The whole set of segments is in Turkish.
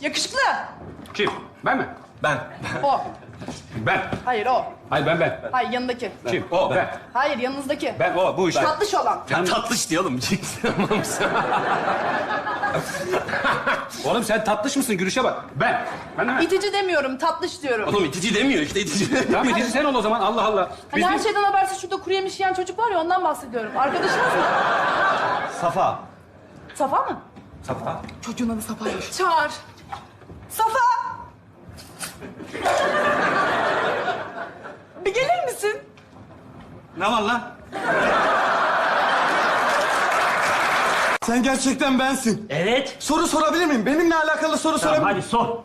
Yakışıklı. Kim? Ben mi? Ben. O. Ben. Hayır o. Hayır ben ben. Hayır yanındaki. Kim? O. Ben. Hayır yanınızdaki. Ben o. Bu işte. Tatlış olan. Ya tatlış diye oğlum. Oğlum sen tatlış mısın? Gülüşe bak. Ben. Ben de mi? İtici demiyorum, tatlış diyorum. oğlum itici demiyor işte itici. Tamam itici sen ol o zaman. Allah Allah. Hani Biz her de- şeyden habersiz şurada kuru yemiş yiyen çocuk var ya ondan bahsediyorum. Arkadaşınız mı? Safa. Safa mı? Safa. Çocuğun adı Safa'ymış. Çağır. Safa! Bir gelir misin? Ne var lan? Sen gerçekten bensin. Evet. Soru sorabilir miyim? Benimle alakalı soru Tamam sorabilir hadi sor.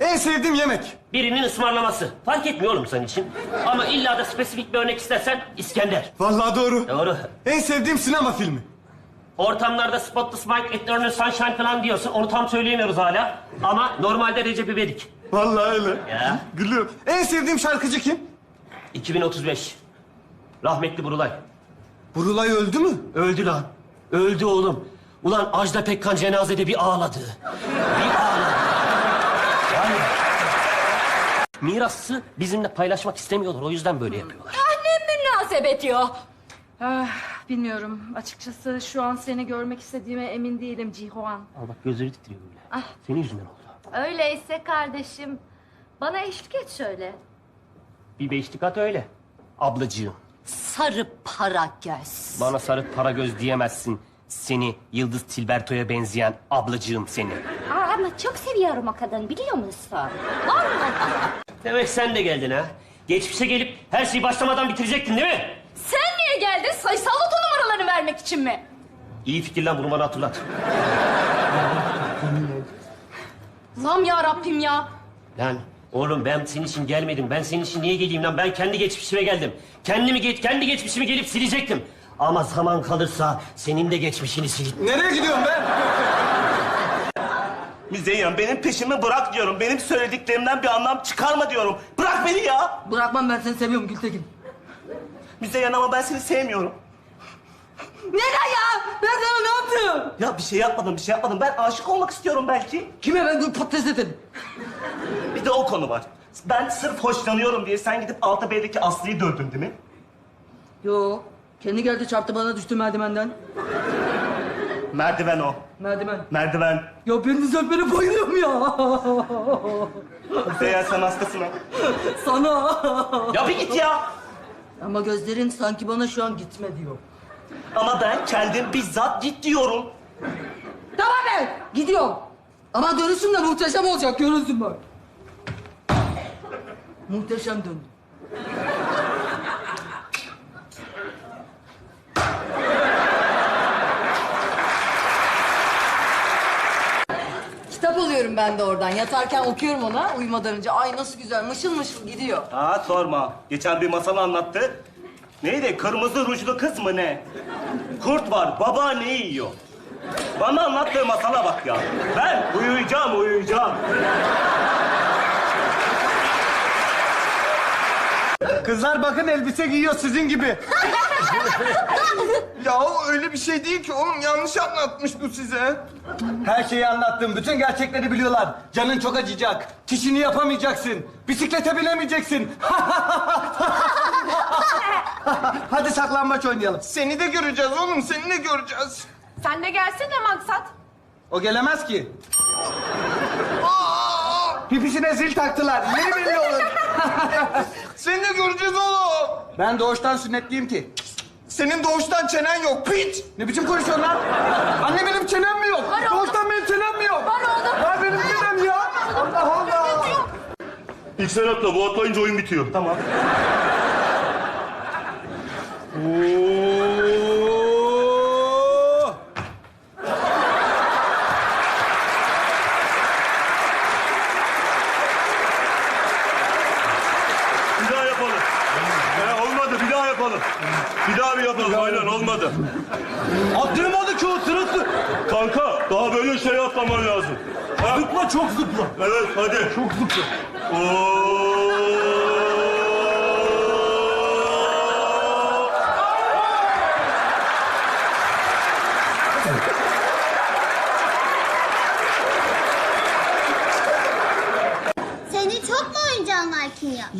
En sevdiğim yemek. Birinin ısmarlaması. Fark etmiyor oğlum senin için. Ama illa da spesifik bir örnek istersen İskender. Vallahi doğru. Doğru. En sevdiğim sinema filmi. Ortamlarda Spot the Spike, Eternal Sunshine falan diyorsun. Onu tam söyleyemiyoruz hala. Ama normalde Recep İvedik. Vallahi öyle. Ya. Gülüyorum. En sevdiğim şarkıcı kim? 2035. Rahmetli Burulay. Burulay öldü mü? Öldü lan. Öldü oğlum. Ulan Ajda Pekkan cenazede bir ağladı. Bir ağladı. Yani... Mirası bizimle paylaşmak istemiyorlar. O yüzden böyle yapıyorlar. Ne münasebet ya. Ah, bilmiyorum. Açıkçası şu an seni görmek istediğime emin değilim Cihoan. Al bak gözleri titriyor böyle. Senin yüzünden oldu. Öyleyse kardeşim bana eşlik et şöyle. Bir beşlik at öyle. Ablacığım. Sarı para göz. Bana sarı para göz diyemezsin. Seni Yıldız Tilberto'ya benzeyen ablacığım seni. Aa, ama çok seviyorum o kadını biliyor musun? Vallahi. Demek sen de geldin ha. Geçmişe gelip her şeyi başlamadan bitirecektin değil mi? Sen geldin? Sayısal oto numaralarını vermek için mi? İyi fikir lan bunu bana hatırlat. Lam ya Rabbim ya. Lan oğlum ben senin için gelmedim. Ben senin için niye geleyim lan? Ben kendi geçmişime geldim. Kendimi geç, kendi geçmişimi gelip silecektim. Ama zaman kalırsa senin de geçmişini sil. Nereye gidiyorum ben? Müzeyyen benim peşimi bırak diyorum. Benim söylediklerimden bir anlam çıkarma diyorum. Bırak beni ya. Bırakmam ben seni seviyorum Gültekin. Müzeyyen ama ben seni sevmiyorum. Neden ya? Ben sana ne yaptım? Ya bir şey yapmadım, bir şey yapmadım. Ben aşık olmak istiyorum belki. Kime ben dur patates ederim. Bir de o konu var. Ben sırf hoşlanıyorum diye sen gidip Altı Bey'deki Aslı'yı dövdün değil mi? Yo. Kendi geldi çarptı bana düştü merdivenden. Merdiven o. Merdiven. Merdiven. Ya beni bayılıyorum ya. Müzeyyen sen hastasın ha. Sana. Ya bir git ya. Ama gözlerin sanki bana şu an gitme diyor. Ama ben kendim bizzat git diyorum. Tamam ben gidiyorum. Ama dönüşüm de muhteşem olacak görürsün bak. Muhteşem döndü. Alıyorum ben de oradan. Yatarken okuyorum ona uyumadan önce. Ay nasıl güzel mışıl mışıl gidiyor. Ha sorma. Geçen bir masal anlattı. Neydi? Kırmızı rujlu kız mı ne? Kurt var, baba ne yiyor? Bana anlattığı masala bak ya. Ben uyuyacağım, uyuyacağım. Kızlar bakın elbise giyiyor sizin gibi. ya o öyle bir şey değil ki oğlum. Yanlış anlatmış bu size. Her şeyi anlattım. Bütün gerçekleri biliyorlar. Canın çok acıyacak. Kişini yapamayacaksın. Bisiklete binemeyeceksin. Hadi saklambaç oynayalım. Seni de göreceğiz oğlum. Seni de göreceğiz. Sen de gelsene Maksat. O gelemez ki. Pipisine zil taktılar. Yeni belli olur. Seni de göreceğiz oğlum. Ben doğuştan sünnetliyim ki. Senin doğuştan çenen yok piç. Ne biçim konuşuyorsun lan? Anne benim çenem mi yok? Var oğlum. doğuştan benim çenem mi yok? Var oğlum. Var benim çenem ya. Allah Allah. İlk sen atla, bu atlayınca oyun bitiyor. Tamam. Oo. adı. Attırmadı ki o sırası. Kanka daha böyle şey atlaman lazım. Ha? Zıpla çok zıpla. Evet hadi. Çok zıpla. Oo.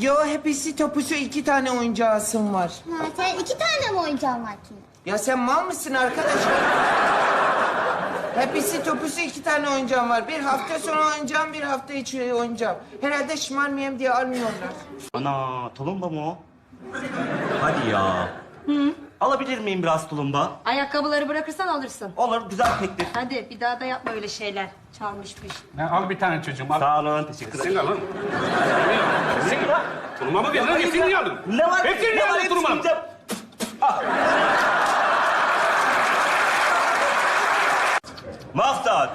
Yo hepsi topusu iki tane oyuncağısın var. Ha, sen iki tane mi oyuncağın var ki? Ya sen mal mısın arkadaş? hepsi topusu iki tane oyuncağım var. Bir hafta sonra oynayacağım, bir hafta içi oynayacağım. Herhalde şımarmayayım diye almıyorlar. Ana tulumba mı o? Hadi ya. Alabilir miyim biraz tulumba? Ayakkabıları bırakırsan alırsın. Olur güzel teklif. Hadi bir daha da yapma öyle şeyler. Çalmışmış. Ha, al bir tane çocuğum al. Sağ olun teşekkür ederim. Sen al lan. Sen al. Tulumamı ver lan. Hepsini alın. Ne var? Hepsini ne var? alın Hepsini tulumamı. Ah. Maksat.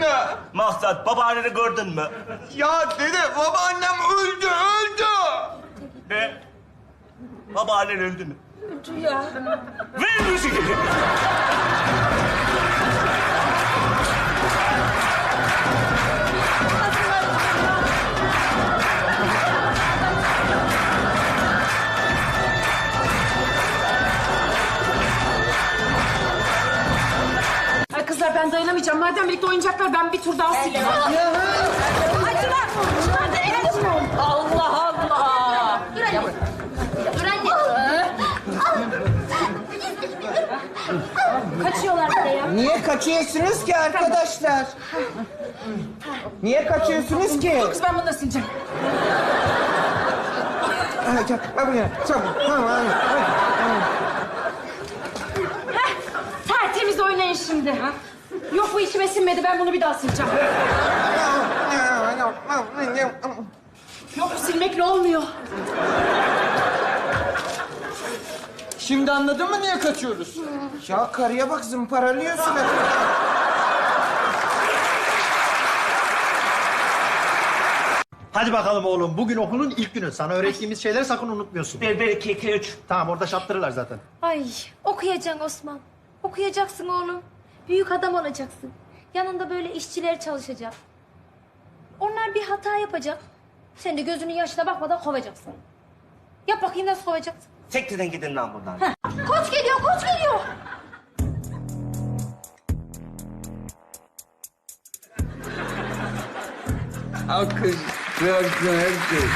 Ne? Maksat babaanneni gördün mü? Ya dede babaannem öldü öldü. Ne? Babaannen öldü mü? Öldü ya. Ver müziği. Dayanamayacağım. Madem birlikte oynayacaklar ben bir tur daha sileyim. Allah Allah. Dur anne. Dur anne. Kaçıyorlar buraya. Niye kaçıyorsunuz ki arkadaşlar? Niye kaçıyorsunuz ki? Kız ben bunu da sileceğim. Ha, gel, bak buraya. Tamam, tamam, hadi, hadi. Tertemiz oynayın şimdi. Ha? Yok bu içime sinmedi. Ben bunu bir daha sileceğim. Yok silmekle olmuyor. Şimdi anladın mı niye kaçıyoruz? Ya karıya bak zımparalıyorsun. Hadi bakalım oğlum. Bugün okulun ilk günü. Sana öğrettiğimiz şeyleri sakın unutmuyorsun. Bir, bir, iki, iki, üç. Tamam orada şaptırırlar zaten. Ay okuyacaksın Osman. Okuyacaksın oğlum. Büyük adam olacaksın. Yanında böyle işçiler çalışacak. Onlar bir hata yapacak. Sen de gözünün yaşına bakmadan kovacaksın. Yap bakayım nasıl kovacaksın. Sektirin gidin lan buradan. Koç geliyor, koç geliyor. Akın, bıraktın her şey.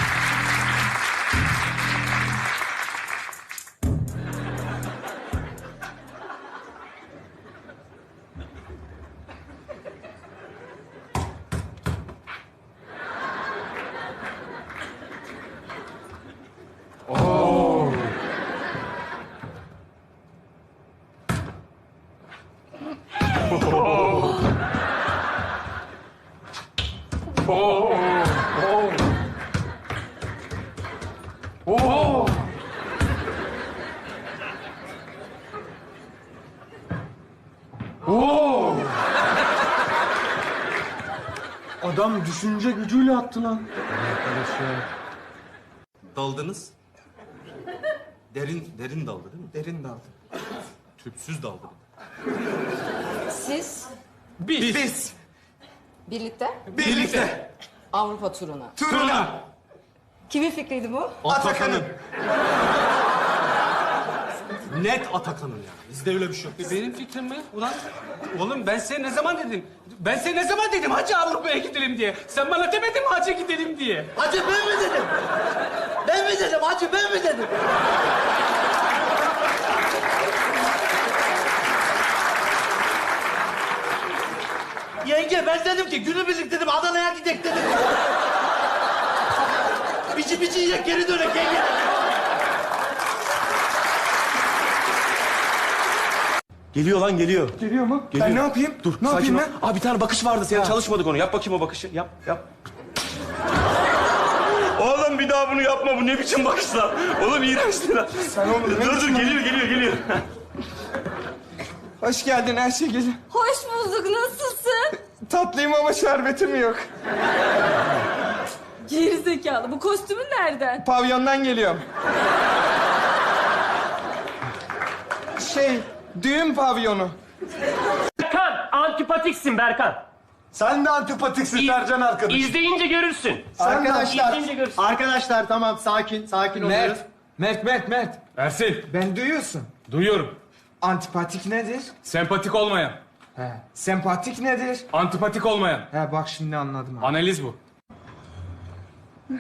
Düşünce gücüyle attı lan. Daldınız. Derin derin daldı değil mi? Derin daldı. Tüpsüz daldı. Siz Biz. Biz. birlikte Birlikte. Avrupa turuna. Turuna. Kimin fikriydi bu? Atakan'ın. Net Atakan'ın yani. Bizde öyle bir şey yok. Benim fikrim mi? Ulan oğlum ben size ne zaman dedim? Ben size ne zaman dedim hacı Avrupa'ya gidelim diye? Sen bana demedin mi hacı gidelim diye? Hacı ben mi dedim? Ben mi dedim? Hacı ben mi dedim? Yenge ben dedim ki günübirlik dedim Adana'ya gidelim dedim. bici bici yiyecek geri dönek yenge. Geliyor lan geliyor. Geliyor mu? Geliyor. Ben ne yapayım? Dur ne sakin yapayım ol. ben? Aa bir tane bakış vardı senin çalışmadık onu. Yap bakayım o bakışı. Yap yap. Oğlum bir daha bunu yapma. Bu ne biçim bakışlar? Oğlum iğrençti lan. Sen oğlum ne Dur dur geliyor geliyor geliyor. Hoş geldin Ayşegül. Hoş bulduk. Nasılsın? Tatlıyım ama şerbetim yok. Geri zekalı. Bu kostümün nereden? Pavyondan geliyorum. Şey, düğün pavyonu. Berkan, antipatiksin Berkan. Sen de antipatiksin Sercan arkadaş. İzleyince görürsün. Arkadaşlar, İzleyince görürsün. arkadaşlar tamam sakin, sakin oluyoruz. Mert, Mert, Mert, Mert. Ersin, Ben duyuyorsun. duyuyorum. Antipatik nedir? Sempatik olmayan, He. Sempatik nedir? antipatik olmayan. He bak şimdi anladım. abi. Analiz bu.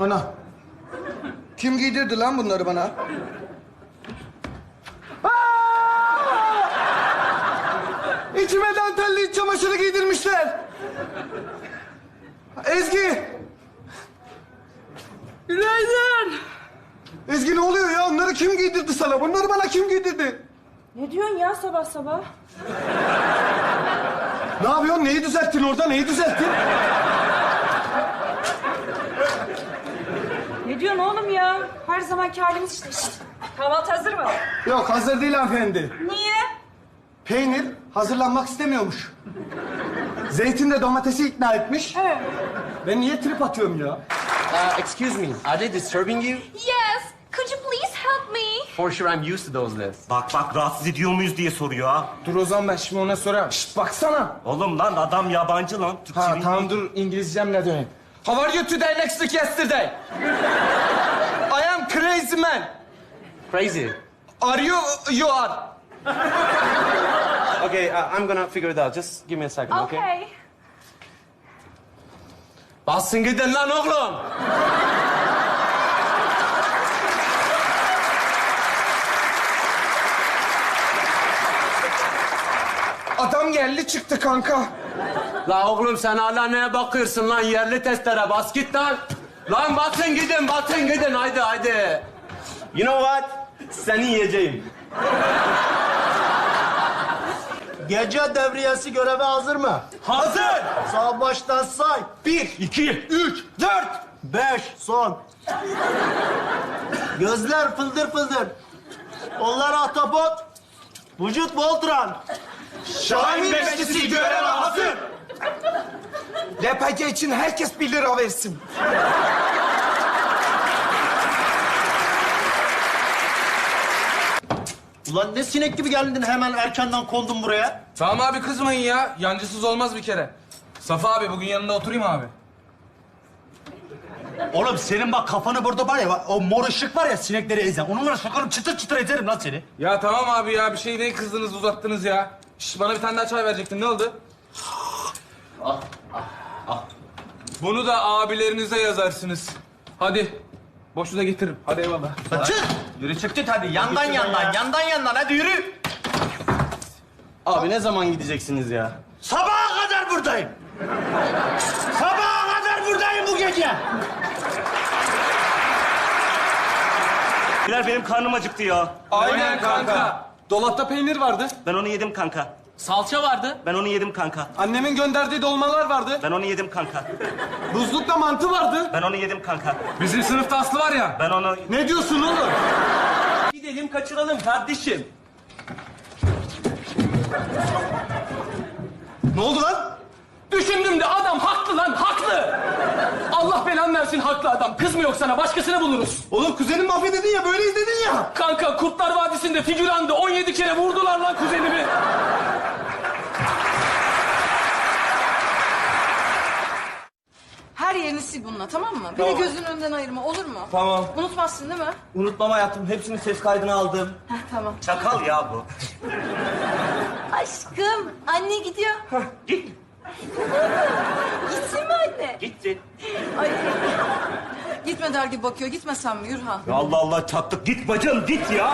Ana. Kim giydirdi lan bunları bana? Aa! İçime dantelli iç çamaşırı giydirmişler. Ezgi. Günaydın. Ezgi ne oluyor ya? Onları kim giydirdi sana? Bunları bana kim giydirdi? Ne diyorsun ya sabah sabah? Ne yapıyorsun? Neyi düzelttin orada? Neyi düzelttin? Ne diyorsun oğlum ya? Her zamanki halimiz işte. Şişt. Kahvaltı hazır mı? Yok hazır değil hanımefendi. Niye? Peynir hazırlanmak istemiyormuş. Zeytin de domatesi ikna etmiş. Evet. Ben niye trip atıyorum ya? Uh, excuse me, are they disturbing you? Yes. Could you please help me? For sure I'm used to those lists. Bak bak rahatsız ediyor muyuz diye soruyor ha. Dur o zaman ben şimdi ona sorarım. Şşt baksana. Oğlum lan adam yabancı lan. Türkçe Ha bilmiyor. tamam dur İngilizcemle döneyim. How are you today next week yesterday? I am crazy man. Crazy. Are you? You are. Okay, uh, I'm gonna figure it out. Just give me a second, okay? Okay. Bassın gidin lan oğlum. Adam geldi çıktı kanka. La oğlum sen hala neye bakıyorsun lan yerli testlere bas git lan. Lan batın gidin batın gidin haydi haydi. You know what? Seni yiyeceğim. Gece devriyesi göreve hazır mı? Hazır. Sağ baştan say. Bir, iki, üç, dört. Beş, son. Gözler fıldır fıldır. Onlar ahtapot. Vücut Voltran. Şahin Beşlisi göreve hazır. LPG için herkes bir lira versin. Ulan ne sinek gibi geldin hemen erkenden kondun buraya. Tamam abi kızmayın ya. Yancısız olmaz bir kere. Safa abi bugün yanında oturayım abi. Oğlum senin bak kafanı burada var ya o mor ışık var ya sinekleri ezen. Onunla sokarım çıtır çıtır ederim lan seni. Ya tamam abi ya bir şey ne kızdınız uzattınız ya. Şş, bana bir tane daha çay verecektin ne oldu? Bunu da abilerinize yazarsınız. Hadi. Boşuna getiririm. Hadi eyvallah. Çık. Yürü çık git hadi yandan yandan yandan yandan hadi yürü. Abi ne zaman gideceksiniz ya? Sabaha kadar buradayım. Sabaha kadar buradayım bu gece. Bilal benim karnım acıktı ya. Aynen kanka. Dolapta peynir vardı. Ben onu yedim kanka. Salça vardı. Ben onu yedim kanka. Annemin gönderdiği dolmalar vardı. Ben onu yedim kanka. Buzlukta mantı vardı. Ben onu yedim kanka. Bizim sınıfta Aslı var ya. Ben onu... Ne diyorsun oğlum? Gidelim kaçıralım kardeşim. Ne oldu lan? Düşündüm de adam haklı lan haklı. Allah belanı versin haklı adam. Kız mı yok sana başkasını buluruz. Oğlum kuzenim mahvededin ya, böyle izledin ya. Kanka Kurtlar Vadisi'nde figürandı. 17 kere vurdular lan kuzenimi. Yerini sil bununla tamam mı? Bir de gözünün önünden ayırma olur mu? Tamam. Unutmazsın değil mi? Unutmam hayatım. Hepsinin ses kaydını aldım. Heh, tamam. Çakal ya bu. Aşkım anne gidiyor. Git. Gitsin mi anne? Gitti. Ay. Gitme der gibi bakıyor. Gitmesem mi Yurhan? Ya Allah Allah çattık. Git bacım git ya.